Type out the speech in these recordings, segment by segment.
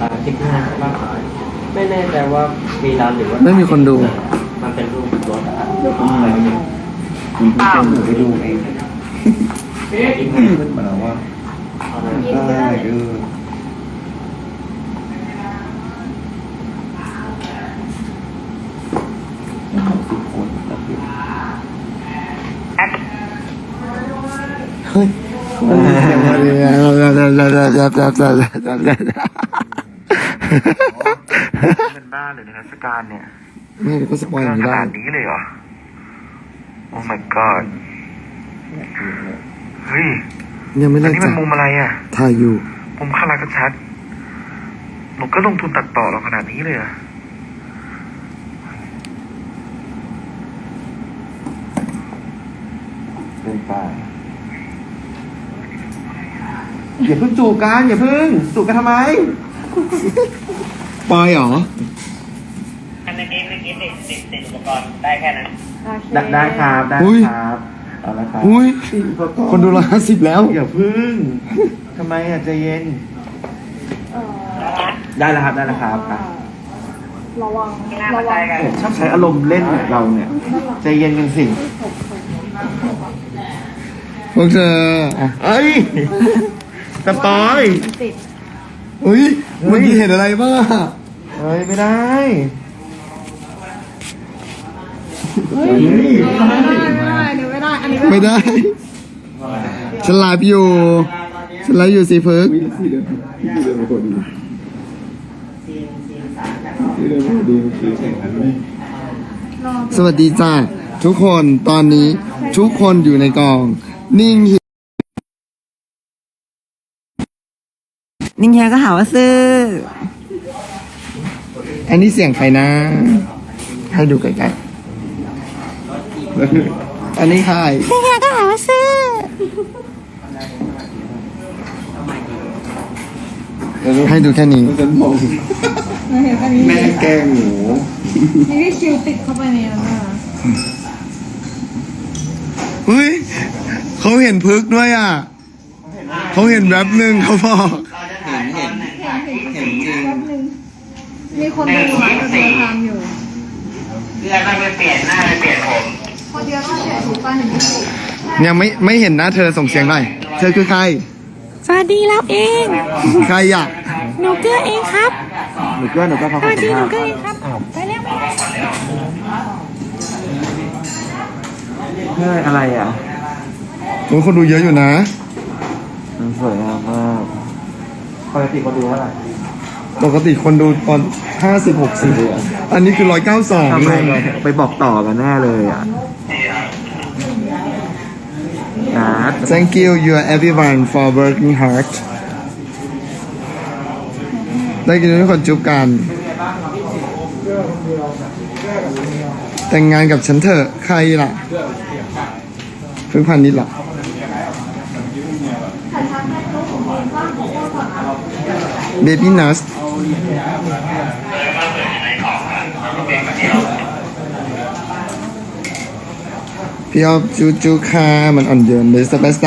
อ่าทิกเกอร์มากกว่าไม่แน่ใจว่ามีร้านหรือว่าไม่มีคนดู มันเป็นรูปรถอะคุณเพิ่งหนูไปดูเองขึ้นมาแล้วว่าเอาเลยได้เออสิบคนแล้วคือเฮ้ย เป็นบ้าเลยนะสการเนี่ยไม่ก็สปอยอย่างนี้ขได้นาดนี้เลยเหรอ โอ้ my god เฮ้ยยังไม่อัเลินกนี้มัจ้ะนมุมอะไรอะ ถ่ายอยู่ มุมข้างล่างก็ชัดหนูก็ลงทุนตัดต่อเราขนาดนี้เลยเหรอเป็นไปอย่าเพิ่งจูบกันอย่าเพิ่งจูบกันทำไม ปอยเหรอ อันนี้เมื่อกี้ติดติดติดอุปกรณ์ได้แค่นั้น ได้ได้ครับได้อุ๊ย ครับเอาละครับอุ้ยอุปกรณ์คนดูร้อยห้าสิบแล้ว อย่าพึ่งทำไมอะใจเย็นได้แล้วครับได้แล้วครับอะระวังระวังชอบใช้อารมณ์เล่นกับเราเนี่ยใจเย็นกันสิพวกเธออะเอ้ยสปอย ติดอุ้ย เมื่อกี้เห็นอะไรบ้างอะเฮ้ยไม่ได้เฮ้ยไม่ได้ไม่ได้เดี๋ยวไม่ได้อันนี้ไม่ได้ฉันไลฟ์อยู่ฉันไลฟ์อยู่สีพึกสวัสดีจ้าทุกคนตอนนี้ทุกคนอยู่ในกอง นิ่งเฮีย นิ่งเฮียก็หาว่าซื้อ อันนี้เสียงใครนะ ให้ดูใกล้ๆ อันนี้ใครนิ่งเฮียก็หาว่าซื้อ ให้ดูแค่นี้ ฉันมองอันนี้แม่แกล้งหนูนี่พี่คิวติดเข้าไปในนั้นอะเฮ้ยเขาเห็นพึกด้วยอะ เขาเห็นแวบหนึ่งเขาบอก แป๊บนึง มีคนดูไลฟ์กับเราทำอยู่เพื่อนต้องไปเปลี่ยนหน้าไปเปลี่ยนผมคนเดียวก็เสียถูกป่ะเห็นไหมยังไม่ไม่เห็นหน้าเธอส่งเสียงหน่อย เธอคือใคร สวัสดีเราเอง ใครอะหนูเกื้อเองครับหนูก็หนูก็พอสขอวัสสัดีมหนูภาษณ์เกื้อเองครับไปเร็วเฮ้ยอะไรอะโอ้ยคนดูเยอะอยู่นะมันสวยงามมากปกติคนดูเท่าไหร่ ปกติคนดูตอนห้าสิบหกสิบอันนี้คือร้อยเก้าสองทำไมเลยไปบอกต่อกันแน่เลยอะนัด Thank you you are everyone for working hard ได้กินทุกคนจุบกัน แต่งงานกับฉันเถอะใครล่ะเพิ่งพันนิดล่ะเบบี้นัส พี่ออฟจูจูค่ะมันอ่อนโยนเลยสเปซแต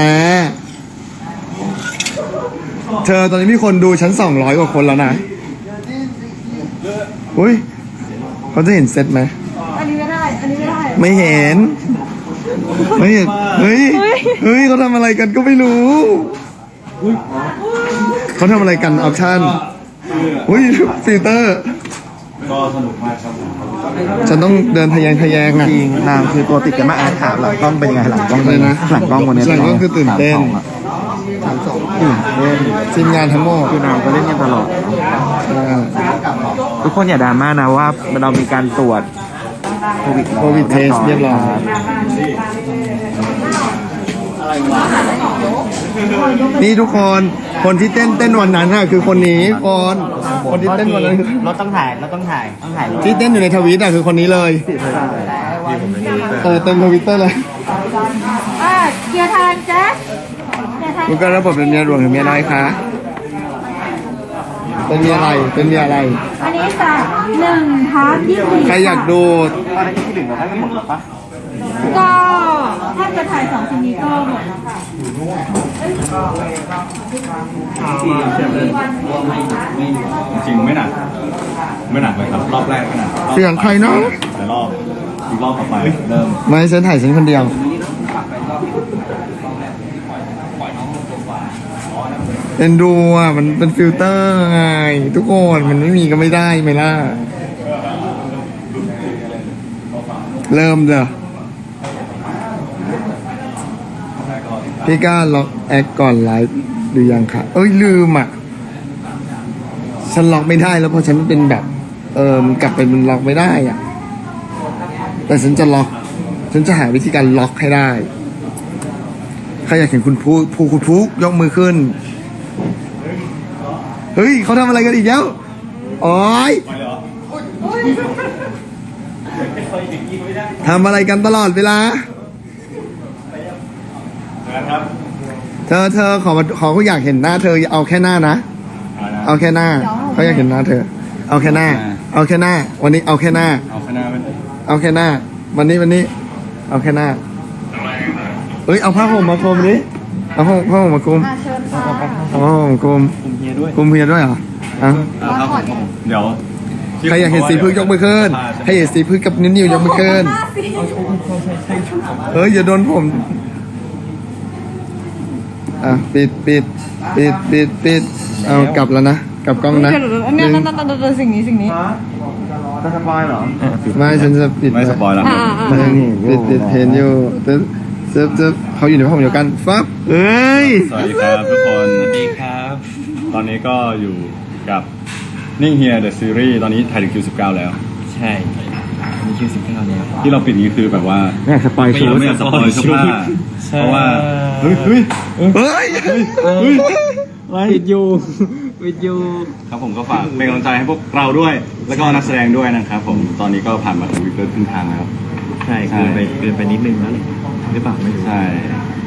เธอตอนนี้มีคนดูฉันสองร้อยกว่าคนแล้วนะอุ้ยเขาจะเห็นเซตไหม อันนี้ไม่ได้ อันนี้ไม่ได้ ไม่เห็น ไม่เห็น เฮ้ย เฮ้ยเขาทำอะไรกันก็ไม่รู้ เขาทำอะไรกันออปชั่นอุ้ยฟิลเตอร์ ก็สนุกมากครับ ฉันต้องเดินทะแยงทะแยงอะ จริงนางคือตัวติดกันมากอาถามหลังกล้องเป็นยังไงหลังกล้องเลยนะหลังกล้องวันนี้หลังกล้องคือตื่นเต้น สามสองอะตื่นเต้นทีมงานทั้งหมดคือนางก็เล่นกันตลอดอ่าทุกคนอย่าดราม่านะว่าเรามีการตรวจโควิดโควิดเทสเรียบร้อย นี่ทุกคนคนที่เต้นเต้นวันนั้นน่ะคือคนนี้คนคนที่เต้นวันนั้นคือรถต้องถ่ายรถต้องถ่ายต้องถ่ายรถที่เต้นอยู่ในทวิตอะคือคนนี้เลยเออเต็มทวิตเตอร์เลยอ่าเคลียร์ทางแจ๊สเคลียร์ทางลูกก็ระบบเป็นเมียหลวงหรือเมียน้อยคะเป็นเมียอะไรเป็นเมียอะไร อันนี้จากหนึ่งทับยี่สิบใครอยากดูตอนนี้ที่หนึ่งเราได้กันหมดแล้วปะก็ ถ้าจะถ่ายสองชิ้นนี้ก็หมดแล้วค่ะจริงไม่หนักเลยครับ รอบแรกไม่หนักรอบเสียงใครเนาะแต่รอบอีกรอบต่อไปเริ่มไม่ฉันถ่ายฉันคนเดียวเอ็นดูอะมันเป็นฟิลเตอร์ไงทุกคนมันไม่มีก็ไม่ได้ไหมล่ะ เริ่มเด้อ พี่กล้าล็อกแอคก่อนไลฟ์หรือยังคะเอ้ยลืมอะฉันล็อกไม่ได้แล้วเพราะฉันเป็นแบบ เออมันกลับไปมันล็อกไม่ได้อะ แต่ฉันจะล็อก ฉันจะหาวิธีการล็อกให้ได้ใครอยากเห็นคุณพูพูคุณพูยกมือขึ้น เฮ้ยเขาทำอะไรกันอีกแล้วโอ้ยทำอะไรกันตลอดเวลา นะครับเธอเธอขอมาขอเขาอยากเห็นหน้าเธอเอาแค่หน้านะเอาแค่หน้าเขาอยากเห็นหน้าเธอ เอาแค่หน้า เอาแค่หน้า วันนี้เอาแค่หน้า เอาข้างหน้าไปเอาแค่หน้า วันนี้วันนี้ เอาแค่หน้าเอ้ยเอาผ้าห่มมาคลุมดิเอาผ้าผ้าห่มมาคลุมอะเชิญค่ะเอาผ้าห่มคลุมคุมเฮียด้วยคลุมเพียด้วยเหรออะมาก่อนเนี่ยเดี๋ยวใครอยากเห็นสีพึ่งยกมือขึ้นใครอยากเห็นสีพึ่งกับนิ้วนิ้วยกมือขึ้นหน้าสิเอ้ยอย่าโดนผม อะปิดปิดปิดปิดปิดเอากลับแล้วนะกลับกล้องนะเดี๋ยวเดี๋ยวเนี่ยนั่นนั่นนั่นสิ่งนี้สิ่งนี้จะสปอยเหรอไม่ฉันจะปิดไม่สปอยล์แล้วครับอ่าหนึ่งปิดปิดเห็นอยู่ตึ๊บซึบซึบเขาอยู่ในห้องเดียวกันฟับเอ้ยสวัสดีครับทุกคนสวัสดีครับ ตอนนี้ก็อยู่กับนิ่งเฮียเดอะซีรีส์ตอนนี้ถ่ายถึงคิว19แล้ว ใช่มีคิ วสิบเก้าแล้วที่เราปิดนี้คือแบบว่าไม่อยากสปอยไม่ชุอยากดไม่อยากสปอยล์เสื้อผ้าใช่เพราะว่าเฮ้ยเฮ้ยเฮ้ยปิดอยู่ปิดอยู่ครับผมก็ฝากเป็นกำลังใจให้พวกเราด้วย แล้วก็นักแสดงด้วยนะครับผมตอนนี้ก็ผ่านมาถึงวิกเตอร์ครึ่งทางแล้ว ใช่เกินไปเกินไปนิดนึงแล้วแหละหรือเปล่าไม่รู้ใช่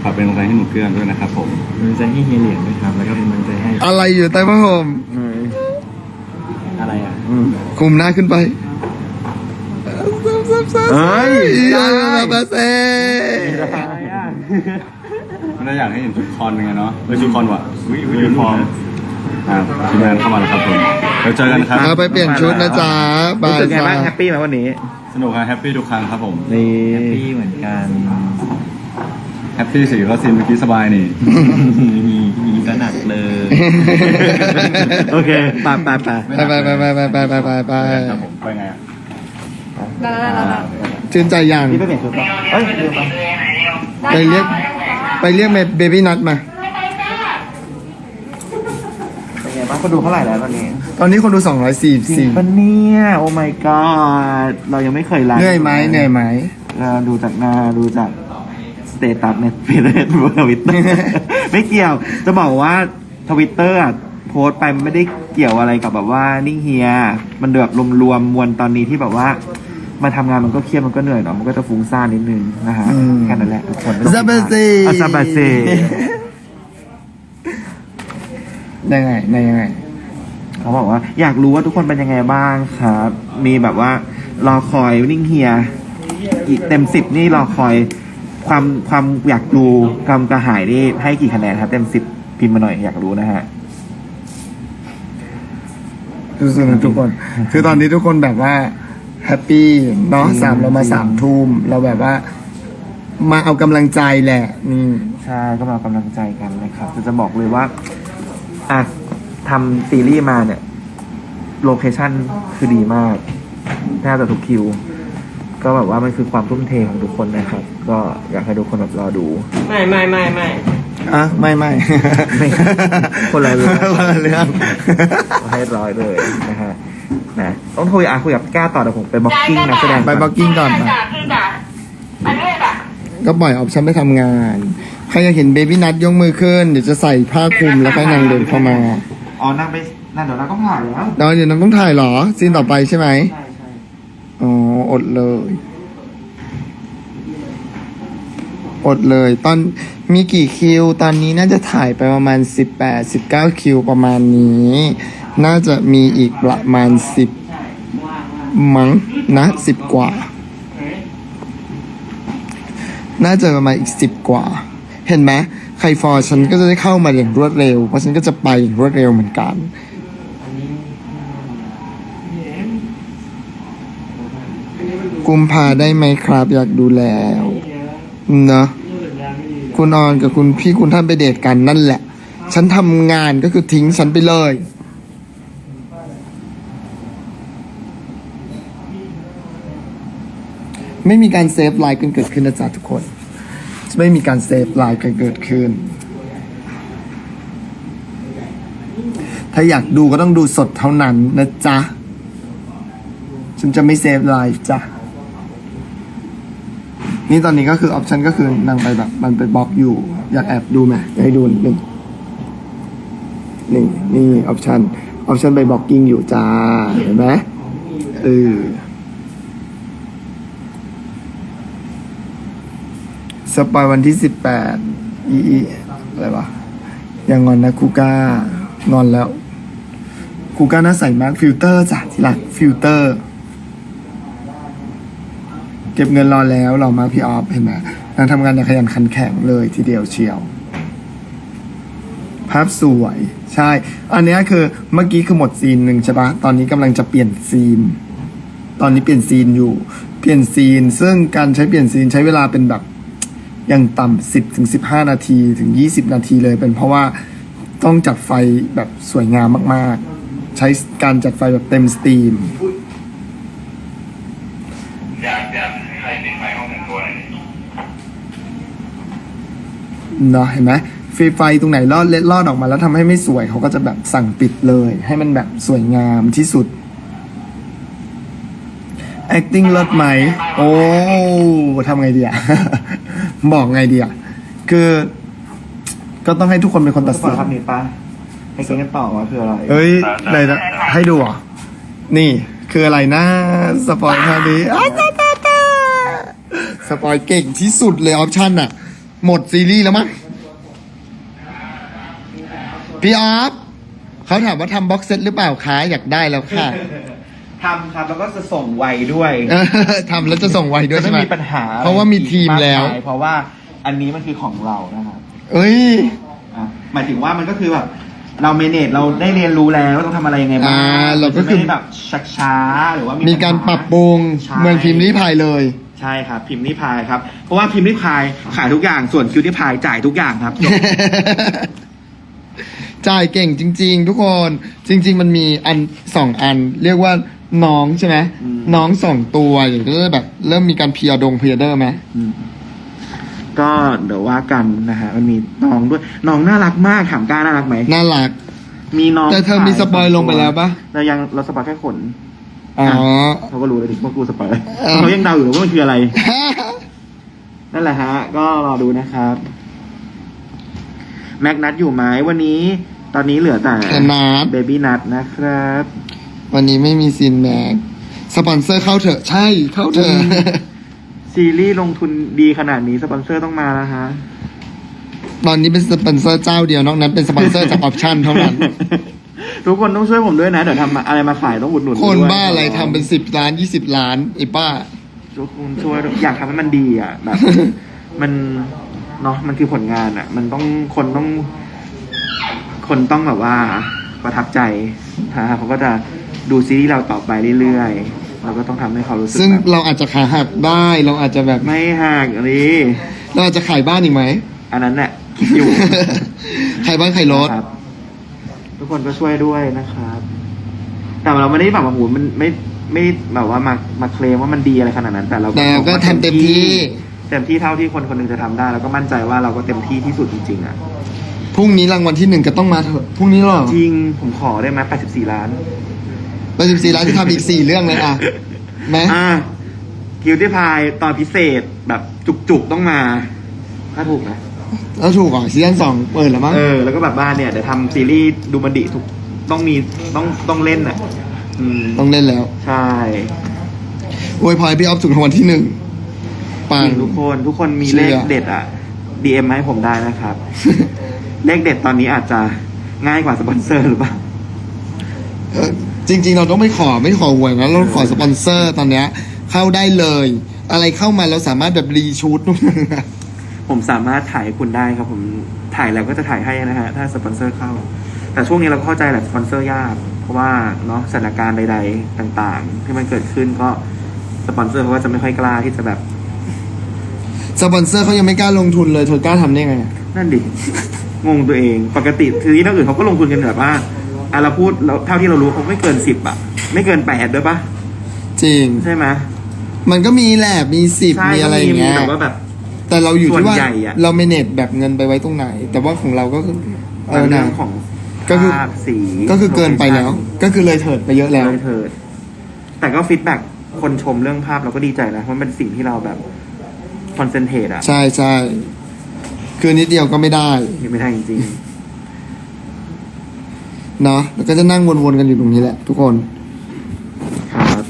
ฝากเป็นกำลังใจให้หนูเกื้อนด้วยนะครับผมเป็นกำลังใจให้เฮียเหรียญด้วยครับแล้วก็เป็นกำลังใจให้อะไรอยู่ใต้ผ้าห่มอะไรอะคลุมหน้าขึ้นไป เฮ้ยยาบาเซ่ไม่ได้อยากให้เห็นชุดคอนเป็นไงเนาะเออชุดคอนว่ะยูนิฟอร์มอ่าทีมงานเข้ามาแล้วครับผมเดี๋ยวเจอกันครับเอาไปเปลี่ยนชุดนะจ๊ะบารู้ยสึกไงจ้าบ้างแฮปปี้ไหมวันนี้ สนุกครับแฮปปี้ทุกครั้งครับผมนี่แฮปปี้เหมือนกันแฮปปี้สิก็ซินเมื่อกี้สบายนี่มีมีก็หนักเลย โอเคไปไปไปไปไปไปไปไปไปไปไปครับผมไปไงอะได้ ได้ได้ได้ชื่นใจยังพี่ไปเปลี่ยนชุดป่ะเอ้ยลืมไปไปเรียกไปเรียกเบบี้นัทมา เป็นไงบ้างคนดูเท่าไหร่แล้วตอนนี้ตอนนี้คนดู จริง244ปะเนี่ยโอ้ my god เรายังไม่เคยไลฟ์เหนื่อยไหมเหนื่อยไหม เราดูจากหน้าดูจากสเตตัสในเฟซบุ๊กทวิตเตอร์ไม่เกี่ยวจะบอกว่าทวิตเตอร์โพสต์ไปมันไม่ได้เกี่ยวอะไรกับแบบว่านิ่งเฮีย มันแบบรวมๆมวลตอนนี้ที่แบบว่า มาทำงานมันก็เครียดมันก็เหนื่อยเนาะมันก็จะฟุ้งซ่านนิดนึงนะฮะอืม แค่นั้นแหละทุกคนไม่ต้องซาบาเซ่อะซาบาเซ่ยังไงในยังไง เขาบอกว่า อยากรู้ว่าทุกคนเป็นยังไงบ้างครับ มีแบบว่ารอคอยนิ่งเฮียกี่เต็มสิบนี่รอคอย ความความอยากดูความกระหายนี่ให้กี่คะแนนครับ เต็มสิบพิมพ์มาหน่อยอยากรู้นะฮะสุดๆนะทุกคน คือตอนนี้ทุกคนแบบว่า แฮปปี้เนาะสามเรามาสามทุ่มเราแบบว่า มาเอากำลังใจแหละนี่ ใช่ก็มาเอากำลังใจกันนะครับจะจะบอกเลยว่าอะทำซีรีส์มาเนี่ย โลเคชั่นคือดีมากแทบจะทุกคิว ก็แบบว่ามันคือความทุ่มเทของทุกคนนะครับ ก็อยากให้ทุกคนแบบรอดู ไม่ไม่ไม่ไม่อะไม่ไม่ ไม่ คนละเรื่อง คนละเรื่องเอาให้ร้อยเลยนะฮะ นะต้องคุยอะคุยกับกล้าต่อเดี๋ยวผมไปบล็อกกิ้งนะแสดงไปบล็อกกิ้งก่อนไปก็ปล่อยออปชั่นไปทำงาน ใครอยากเห็นเบบี้นัทยกมือขึ้น เดี๋ยวจะใส่ผ้าคลุมแล้วก็ให้นางเดินเข้ามาอ๋อนั่งไปนั่นเดี๋ยวเราก็ผ่านแล้วเดี๋ยวเดี๋ยวน้ำต้องถ่ายเหรอซีนต่อไปใช่ไหมใช่ใช่อ๋ออดเลย อดเลย ตอนมีกี่คิว ตอนนี้น่าจะถ่ายไปประมาณ 18 19 คิวประมาณนี้ น่าจะมีอีกประมาณ10มั้งนะ10กว่า น่าจะประมาณอีก10กว่า เห็นไหมใครฟอร์ฉันก็จะได้เข้ามาอย่างรวดเร็ว เพราะฉันก็จะไปอย่างรวดเร็วเหมือนกันกุมภาได้ไหมครับ อยากดูแล้วเนาะคุณออนกับคุณพี่คุณท่านไปเดทกันนั่นแหละ ฉันทำงานก็คือทิ้งฉันไปเลย ไม่มีการเซฟไลฟ์กันเกิดขึ้นนะจ๊ะทุกคน ไม่มีการเซฟไลฟ์กันเกิดขึ้น ถ้าอยากดูก็ต้องดูสดเท่านั้นนะจ๊ะ ฉันจะไม่เซฟไลฟ์จ้ะ นี่ตอนนี้ก็คือออปชันก็คือนางไปแบบ มันไปบล็อกอยู่ อยากแอบดูไหมอยากให้ดูนิดนึงนี่นี่ออปชันออปชันไปบล็อกกิ้งอยู่จ้า เห็นไหมเออ สปอยวันที่สิบแปดอีอีอะไรวะยังงอนนะคูก้างอนแล้วคูก้าน่าใส่มากฟิลเตอร์จ้ะที่รักฟิลเตอร์ เก็บเงินรอแล้วเรามาพี่ออฟเห็นไหมนางทำงานอย่างขยันขันแข็งเลยทีเดียวเชียว ภาพสวยใช่ อันนี้คือเมื่อกี้คือหมดซีนหนึ่งใช่ปะตอนนี้กำลังจะเปลี่ยนซีน ตอนนี้เปลี่ยนซีนอยู่ เปลี่ยนซีน ซึ่งการใช้เปลี่ยนซีนใช้เวลาเป็นแบบ อย่างต่ำสิบถึงสิบห้านาทีถึงยี่สิบนาทีเลย เป็นเพราะว่าต้องจัดไฟแบบสวยงามมาก ๆ ใช้การจัดไฟแบบเต็มสตรีมอยากจะใครปิดไฟห้องแต่งตัวหน่อยดิเนาะเห็นไหมไฟไฟตรงไหนลอดเล็ดลอดออกมาแล้วทำให้ไม่สวยเขาก็จะแบบสั่งปิดเลย ให้มันแบบสวยงามที่สุด acting เลิศไหม โอ้ทำไงดีอะ บอกไงดีอะคือ ก็ต้องให้ทุกคนเป็นคนตัดสปอสิยนภาพนี้ปะให้เก่งกันต่อว่าคืออะไรเอ้ยไหนนะให้ดูเหรอะนี่ คืออะไรนะ สปอยท่านี้อ้าวตาตาตาสปอยเก่งที่สุดเลยออปชั่นอะหมดซีรีส์แล้วมั้งพี่ออฟเขาถามว่าทำบ็อกเซตหรือเปล่าคะอยากได้แล้วค่ะ ทำครับแล้วก็จะส่งไวด้วยเออทำแล้วจะส่งไวด้วยจะใช่ไม่ไหมมีปัญหาอไเพราะว่ามีทีมแล้วากายเพราะว่าอันนี้มันคือของเรานะครับเอ้ย อะหมายถึงว่ามันก็คือแบบเราเมเนจเราได้เรียนรู้แล้วว่าต้องทำอะไรยังไงบ้างอ่าเราก็คือจะไม่ได้แบบชักช้าหรือว่ามีมีการปัญหปรับปรุงใช่ เมืองพิมพ์ริพายเลย ใช่ครับ พิมพ์นิพายครับ เพราะว่าพิมพ์นิพายขายทุกอย่างส่วนคิวนิพายจ่ายทุกอย่างครับจบจ่ายเก่งจริง ๆ ทุกคนจริง ๆ มันมีอันสองอัน เรียกว่า น้องใช่ไหมอืม น้องสองตัวอย่างก็เลยแบบ เริ่มมีการเพียดงเพียเดอร์ไหมอืมก็เดี๋ยวว่ากันนะฮะมันมีน้องด้วย น้องน่ารักมากถามกล้าน่ารักไหมน่ารัก มีน้องแต่เธอมีสปอยลงไปแล้วปะ เรายังเราสปอยแค่ขน อ๋อ เขาก็รู้แล้วดิว่ากูสปอยเออ เขายังเดาอยู่เลยว่ามันคืออะไร นั่นแหละฮะ ก็รอดูนะครับ แม็กนัทอยู่ไหมวันนี้ ตอนนี้เหลือแต่แต่นัดเบบี้นัทนะครับ วันนี้ไม่มีซีนแม็กสปอนเซอร์เข้าเถอะ ใช่ เข้าเถอะ ซีรีส์ลงทุนดีขนาดนี้สปอนเซอร์ต้องมาแล้วฮะ ตอนนี้เป็นสปอนเซอร์เจ้าเดียวนอกนั้นเป็นสปอนเซอร์จากออปชั่นเท่านั้น ทุกคนต้องช่วยผมด้วยนะ เดี๋ยวทำอะไรมาขายต้องอุดหนุนคนด้วยบ้าอะไรทำเป็นสิบล้านยี่สิบล้านไอ้ป้า ทุกคนช่วยด้วยอยากทำให้มันดีอะแบบมันเนาะมันคือผลงานอะ มันต้องคนต้อง คนต้องแบบว่าประทับใจนะฮะเขาก็จะ ดูซีรีส์เราต่อไปเรื่อยๆ เราก็ต้องทำให้เขารู้สึกซึ่งแบบเราอาจจะขาหักได้ เราอาจจะแบบ ไม่หักอันนี้เราอาจจะขายบ้านอีกไหม อันนั้นเนี่ยคิดอยู่ ขายบ้านขายรถนะครับ ทุกคนก็ช่วยด้วยนะครับ แต่เราไม่ได้แบบว่าโหมันไม่ไม่แบบว่ามามาเคลมว่ามันดีอะไรขนาดนั้น แต่เราแต่เราก็บอกว่าทำเต็มที่ เต็มที่เท่าที่คนคนหนึงจะทำได้ แล้วก็มั่นใจว่าเราก็เต็มที่ที่สุดจริงๆอะ พรุ่งนี้รางวัลที่หนึ่งก็ต้องมาเถอะ พรุ่งนี้เหรอ จริงผมขอได้ไหม84 ล้าน แปดสิบสี่ล้านที่ทำอีกสี่เรื่องเลยอะไหมอ่าคิวที่พายตอนพิเศษแบบจุกๆต้องมา ถ้าถูกนะแล้วถูกเหรอซีซั่นสองเปิดแล้วมั้งเออแล้วก็แบบบ้านเนี่ยเดี๋ยวทำซีรีส์ดูมันดิทุกต้องมีต้องต้องเล่นอะอืมต้องเล่นแล้ว ใช่โอ้ยพอยพี่ออฟถูกรางวัลที่หนึ่งปังจริงทุกคนทุกคนมีเชื่เลอขเด็ดอะ DM มาให้ผมได้นะครับ เลขเด็ดตอนนี้อาจจะง่ายกว่าสปอนเซอร์หรือเปล่าเออ จริง ๆ เราต้องไม่ขอไม่ขอหวยนะเราขอสปอนเซอร์ตอนเนี้ยเข้าได้เลย อะไรเข้ามาเราสามารถแบบรีชูดนู่นนนผมสามารถถ่ายให้คุณได้ครับ ผมถ่ายแล้วก็จะถ่ายให้นะฮะถ้าสปอนเซอร์เข้า แต่ช่วงนี้เราก็เข้าใจแหละสปอนเซอร์ยาก เพราะว่าเนาะสถานการณ์ใด ๆ ต่างๆ ที่มันเกิดขึ้นก็สปอนเซอร์เขาก็จะไม่ค่อยกล้าที่จะแบบสปอนเซอร์เขายังไม่กล้าลงทุนเลยเธอกล้าทำได้ไงอะนั่นดิ งงตัวเอง ปกติทีนี้นักอื่นเขาก็ลงทุนกันแบบว่า อะเราพูดเราเท่าที่เรารู้เขาไม่เกินสิบอะไม่เกินแปดด้วยปะจริง ใช่ไหมมันก็มีแหละมีสิบใช่มีอะไรอย่างเงี้ย แต่ว่าแบบ แต่เราอยู่ที่ว่าส่วนใหญ่อะ เราเมเนจแบบเงินไปไว้ตรงไหน แต่ว่าของเราก็คือเออเรื่นะ องของก็คือ ภาพสีก็คือเกินไปแล้ว ก็คือเลยเถิดไปเยอะแล้ว เลยเถิดแต่ก็ฟีดแบ็กคนชมเรื่องภาพเราก็ดีใจนะเพราะมันเป็นสิ่งที่เราแบบคอนเซนเทรตอะใช่ใช่คือนิดเดียวก็ไม่ได้ ยังไม่ได้จริง เนาะแล้วก็จะนั่งวนๆกันอยู่ตรงนี้แหละ ทุกคนๆครับ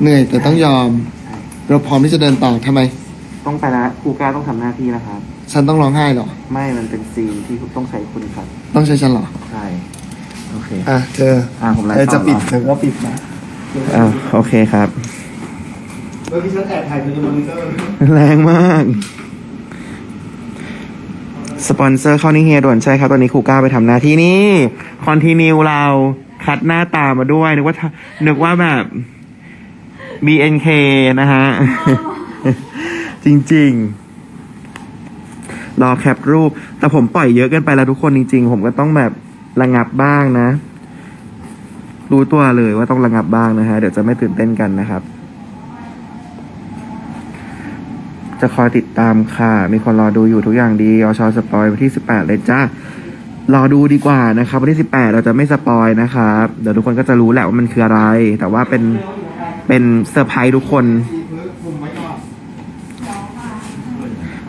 เหนื่อยแต่ต้องยอม เราพร้อมที่จะเดินต่อทำไม ต้องไปละครูก้าต้องทำหน้าที่แล้วครับ ฉันต้องร้องไห้เหรอ ไม่มันเป็นซีนที่ต้องใช้คุณครับ ต้องใช้ฉันเหรอ ใช่ โอเค อะเธออะผมไลฟ์เธอจะต่อปิดเหรอเธอก็ปิดนะอ่าโอเคครับ เมื่อกี้ฉันแอบถ่ายเธอในมอนิเตอร์แรงมาก สปอนเซอร์เข้านี่เฮียด่วนใช่ครับ ตอนนี้ครูก้าไปทำหน้าที่นี่คอนติเนียเราคัดหน้าตามาด้วยนึกว่านึกว่าแบบ BNK นะฮะ จริง ๆ รอแคปรูป แต่ผมปล่อยเยอะเกินไปแล้วทุกคนจริง ๆ ผมก็ต้องแบบระงับบ้างนะ รู้ตัวเลยว่าต้องระงับบ้างนะฮะ เดี๋ยวจะไม่ตื่นเต้นกันนะครับ จะคอยติดตามค่ะ มีคนรอดูอยู่ทุกอย่างดีอชอสปอยวันที่ 18 เลยจ้ารอดูดีกว่านะครับวันที่ 18 เราจะไม่สปอยนะครับเดี๋ยวทุกคนก็จะรู้แหละว่ามันคืออะไร แต่ว่าเป็นเป็นเซอร์ไพรส์ทุกคน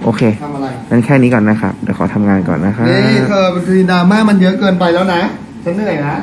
โอเคทำอะไรงั้นแค่นี้ก่อนนะครับ เดี๋ยวขอทำงานก่อนนะครับ นี่เธอคือดราม่ามันเยอะเกินไปแล้วนะ ฉันเหนื่อยนะ